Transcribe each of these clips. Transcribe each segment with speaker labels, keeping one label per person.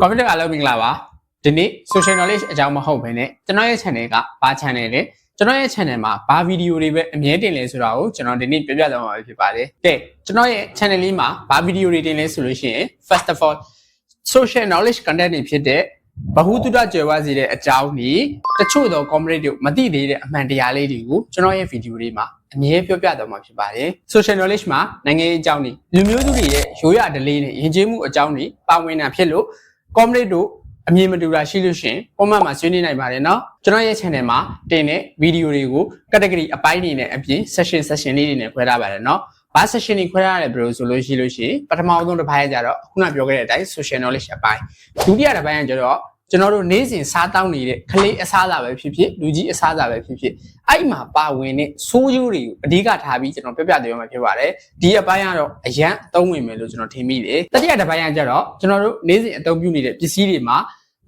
Speaker 1: ကွန်ပျူတာအားလုံးမင်္ဂလာပါဒီနေ့ social knowledge အကြောင်းမဟုတ်ဘဲနဲ့ကျွန်တော်ရဲ့ channel ကဘာ channel လဲကျွန်တော်ရဲ့ channel မှာဘာဗီဒီယိုတွေပဲအမြဲတင်လဲဆိုတာကိုကျွန်တော်ဒီနေ့ပြပြသွားမှာဖြစ်ပါတယ်ကဲကျွန်တော်ရဲ့ channel လေးမှာဘာဗီဒီယိုတွေတင်လဲဆိုလို့ရှိရင် first of all social knowledge content တွေဖြစ်တဲ့ဘဟုတုတကြွယ်ဝစေတဲ့အကြောင်းဒီတချို့သော community တို့မသိသေးတဲ့အမှန်တရားလေးတွေကိုကျွန်တော်ရဲ့ဗီဒီယိုလေးမှာအမြဲပြောပြသွားမှာဖြစ်ပါတယ် social knowledge မှာနိုင်ငံရေးအကြောင်းတွေလူမျိုးစုတွေရဲ့ရိုးရာဓလေ့နဲ့ယဉ်ကျေးမှုအကြောင်းတွေပါဝင်တာဖြစ်လို့ comrade တို့အမြင်မတူတာရှိလို့ရှရင် comment မှာဆွေးနွေးနိုင်ပါတယ်เนาะကျွန်တော်ရဲ့ channel မှာတင်တဲ့ video တွေကို category အပိုင်းတွေနဲ့အပြင် session session လေးတွေနဲ့ခွဲထားပါတယ်เนาะဘာ session တွေခွဲထားရတယ်ဘယ်လိုဆိုလို့ရှိလို့ရှိရင်ပထမဆုံးတစ်ပိုင်းကကြတော့ခုနပြောခဲ့တဲ့အတိုင်း social knowledge အပိုင်းဒုတိယတစ်ပိုင်းကကြတော့ ကျွန်တော်တို့နေ့စဉ်စားတောင်းနေတဲ့ကလေးအစားအစာပဲဖြစ်ဖြစ်လူကြီးအစားအစာပဲဖြစ်ဖြစ်အဲ့မှာပါဝင်တဲ့ဆိုးကျိုးတွေကိုအဓိကထားပြီးကျွန်တော်ပြပြသွင်းမှာဖြစ်ပါတယ်ဒီအပိုင်းကတော့အရန်အသုံးဝင်မယ်လို့ကျွန်တော်ထင်မိတယ်တတိယတစ်ပိုင်းကကြတော့ကျွန်တော်တို့နေ့စဉ်အသုံးပြုနေတဲ့ပစ္စည်းတွေမှာ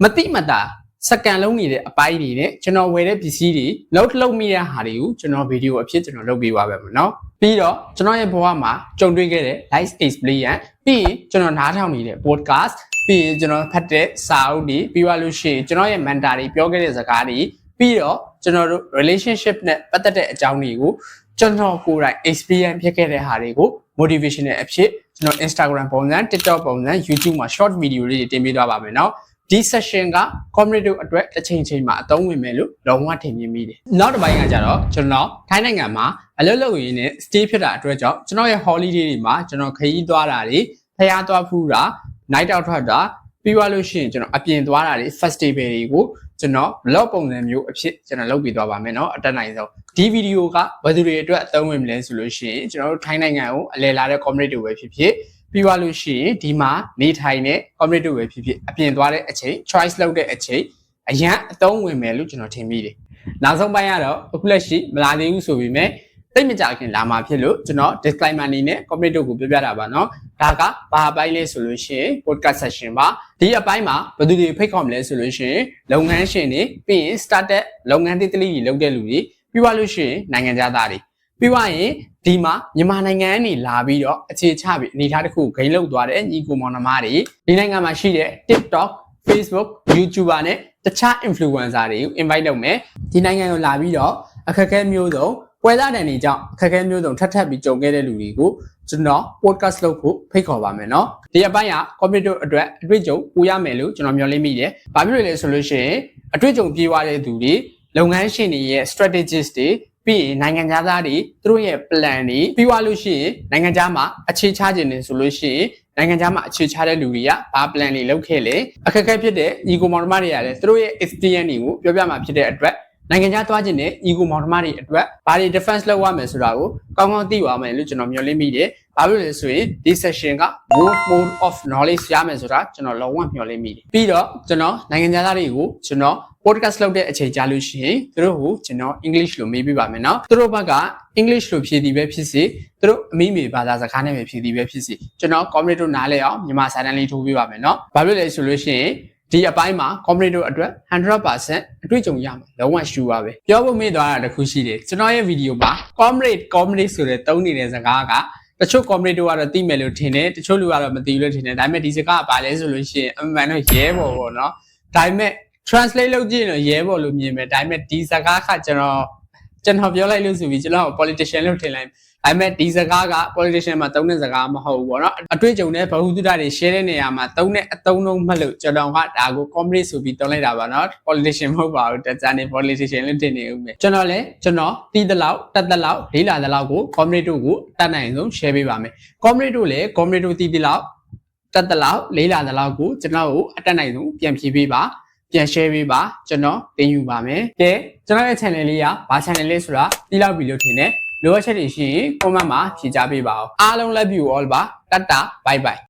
Speaker 1: မတိမတာ စကန်လုံးနေတဲ့အပိုင်းတွေနဲ့ကျွန်တော်ဝယ်တဲ့ပစ္စည်းတွေလောက်လောက်မိတဲ့ဟာတွေကိုကျွန်တော်ဗီဒီယိုအဖြစ်ကျွန်တော်လုပ်ပေးပါမယ်เนาะပြီးတော့ကျွန်တော်ရဲ့ဘဝမှာကြုံတွေ့ခဲ့တဲ့ live experience ပြီးရင်ကျွန်တော်နားထောင်နေတဲ့ podcast ပြီးရင်ကျွန်တော်ဖတ်တဲ့စာအုပ်တွေပြီးသွားလို့ရှိရင်ကျွန်တော်ရဲ့ mentor တွေပြောခဲ့တဲ့စကားတွေပြီးတော့ကျွန်တော်တို့ relationship နဲ့ပတ်သက်တဲ့အကြောင်းတွေကိုကျွန်တော်ကိုယ်တိုင် experience ဖြစ်ခဲ့တဲ့ဟာတွေကို motivational အဖြစ်ကျွန်တော် Instagram ပုံစံ TikTok ပုံစံ YouTube မှာ short video လေးတွေတင်ပေးသွားပါမယ်เนาะ ဒီ session က community တို့အတွက်တစ်ချိန်ချိန်မှာအသုံးဝင်မယ်လို့လုံးဝထင်မြင်မိတယ်။နောက်တစ်ပိုင်းကကြတော့ကျွန်တော်ထိုင်းနိုင်ငံမှာအလုပ်လုပ်ရင်းနဲ့ stay ဖြစ်တာအတွက်ကြောင့်ကျွန်တော်ရဲ့ holiday တွေမှာကျွန်တော်ခရီးသွားတာတွေဖျားသွားဖူးတာ night out ထွက်တာပြီးသွားလို့ရှိရင်ကျွန်တော်အပြင်သွားတာတွေ festival တွေကိုကျွန်တော် vlog ပုံစံမျိုးအဖြစ်ကျွန်တော်လုပ်ပြီးသွားပါမယ်เนาะအတက်နိုင်ဆုံးဒီဗီဒီယိုကဘယ်သူတွေအတွက်အသုံးဝင်မလဲဆိုလို့ရှိရင်ကျွန်တော်တို့ထိုင်းနိုင်ငံကိုအလဲလာတဲ့ community တွေပဲဖြစ်ဖြစ် ပြီးသွားလို့ရှိရင်ဒီမှာနေထိုင်တဲ့ community တွေပဲဖြစ်ဖြစ်အပြင်သွားတဲ့အချိန် choice လုပ်တဲ့အချိန်အရန်အသုံးဝင်မယ်လို့ကျွန်တော်ထင်မိတယ်နောက်ဆုံးပိုင်းကတော့အခုလက်ရှိမလာသေးဘူးဆိုပေမဲ့တိတ်မကြခင်လာမှာဖြစ်လို့ကျွန်တော် disclaimer အနေနဲ့ community ကိုပြောပြတာပါเนาะဒါကဘာအပိုင်းလဲဆိုလို့ရှိရင် podcast session ပါဒီအပိုင်းမှာဘယ်သူတွေဖိတ်ခေါ်မလဲဆိုလို့ရှိရင်လုပ်ငန်းရှင်တွေပြီးရင် startup လုပ်ငန်းတစ်တလိတွေလုပ်တဲ့လူတွေပြီးသွားလို့ရှိရင်နိုင်ငံသားတွေ ပြီးသွားရင်ဒီမှာမြန်မာနိုင်ငံကနေလာပြီးတော့အခြေချပြီးအနေထားတစ်ခုဂိမ်းလောက်သွားတဲ့ညီကိုမောင်နှမတွေဒီနိုင်ငံမှာရှိတဲ့ TikTok Facebook YouTuber နဲ့တခြား influencer တွေကို invite လုပ်မယ်ဒီနိုင်ငံကိုလာပြီးတော့အခက်အခဲမျိုးစုံပွဲသားတန်တွေကြောင့်အခက်အခဲမျိုးစုံထပ်ထပ်ပြီးကြုံခဲ့တဲ့လူတွေကိုကျွန်တော် podcast လုပ်ဖို့ဖိတ်ခေါ်ပါမယ်เนาะဒီအပိုင်းက computer အတွက်အတွေ့အကြုံပူရမယ်လို့ကျွန်တော်မျှော်လင့်မိတယ်။ဘာဖြစ်လို့လဲဆိုလို့ရှိရင်အတွေ့အကြုံပြေးသွားတဲ့သူတွေလုပ်ငန်းရှင်တွေရဲ့ strategist တွေ ပြီးရင်နိုင်ငံသားတွေသူတို့ရဲ့ plan တွေပြီးသွားလို့ရှိရင်နိုင်ငံခြားမှာအခြေချခြင်းနေဆိုလို့ရှိရင်နိုင်ငံခြားမှာအခြေချတဲ့လူတွေကဘာ plan တွေလုပ်ခဲ့လဲအခက်အခဲဖြစ်တဲ့ညီကိုမောင်နှမတွေကလည်းသူတို့ရဲ့ experience တွေကိုပြောပြမှာဖြစ်တဲ့အတွက်နိုင်ငံခြားသွားခြင်းနဲ့ ego မောင်နှမတွေအတွက်ဘာတွေ defense လုပ်ရမယ်ဆိုတာကိုကောင်းကောင်းသိပါမယ်လို့ကျွန်တော်မျှော်လင့်မိတယ်။ ဘာလို့လဲဆိုရင်ဒီ session က more more of knowledge ရမယ်ဆိုတာကျွန်တော်လုံးဝမျှော်လင့်မိတယ်။ပြီးတော့ကျွန်တော်နိုင်ငံသားတွေကိုကျွန်တော် podcast လုပ်တဲ့အချိန်ကြာလို့ရှိရင်သူတို့ကိုကျွန်တော် English လို့မေးပြပါမယ်နော်။သူတို့ဘက်က English လို့ဖြည့်သည်ပဲဖြစ်စေသူတို့အမိမေဘာသာစကားနဲ့ပဲဖြည့်သည်ပဲဖြစ်စေကျွန်တော် community တို့နားလဲအောင်မြန်မာစာတန်းလေးထိုးပြပါမယ်နော်။ဘာလို့လဲဆိုလို့ရှိရင်ဒီအပိုင်းမှာ community တို့အတွက်100%အတွေ့အကြုံရမှာလုံးဝ sure ပါပဲပြောဖို့မေ့သွားတာတစ်ခုရှိတယ်ကျွန်တော်ရဲ့ဗီဒီယိုမှာ comrade comrade ဆိုတဲ့တုံးနေတဲ့စကားက တချို့ comrade တို့ကတော့သိမယ်လို့ထင်တယ်တချို့လူကတော့မသိဘူးလို့ထင်တယ်ဒါပေမဲ့ဒီစကားကဘာလဲဆိုလို့ရှိရင်အမှန်တော့ရဲဘော်ပေါ့နော်ဒါပေမဲ့ translate လုပ်ကြည့်ရင်တော့ရဲဘော်လို့မြင်မယ်ဒါပေမဲ့ဒီစကားကကျွန်တော်ကျွန်တော်ပြောလိုက်လို့ဆိုပြီးကျွန်တော် politician လို့ထင်လိုက် ဒါပေမဲ့ဒီစကားက politician မှာသုံးတဲ့စကားမဟုတ်ဘူးပေါ့နော်အတွေ့အကြုံနဲ့ဘဟုသုတတွေ share တဲ့နေရာမှာသုံးတဲ့အသုံးလုံးမှတ်လို့ကျွန်တော်ကဒါကို community ဆိုပြီးသုံးလိုက်တာပါနော် politician မဟုတ်ပါဘူးတကြနေ politician လို့တင်နေဦးမယ်ကျွန်တော်လည်းကျွန်တော်တီးတဲ့လောက်တက်တဲ့လောက်လေးလာတဲ့လောက်ကို community တို့ကိုတတ်နိုင်ဆုံး share ပေးပါမယ် community တို့လည်း community တို့တီးတဲ့လောက်တက်တဲ့လောက်လေးလာတဲ့လောက်ကိုကျွန်တော်ကိုအတက်နိုင်ဆုံးပြန်ဖြေပေးပါပြန် share ပေးပါကျွန်တော်တင်ယူပါမယ်ကဲကျွန်တော်ရဲ့ channel လေးကဘာ channel လေးဆိုတာပြီးလောက်ပြီလို့ထင်တယ် လိုအပ်ချက်တွေရှိရင် comment မှာဖြေကြားပေးပါဦးအားလုံး love you all ပါတတ်တာ bye bye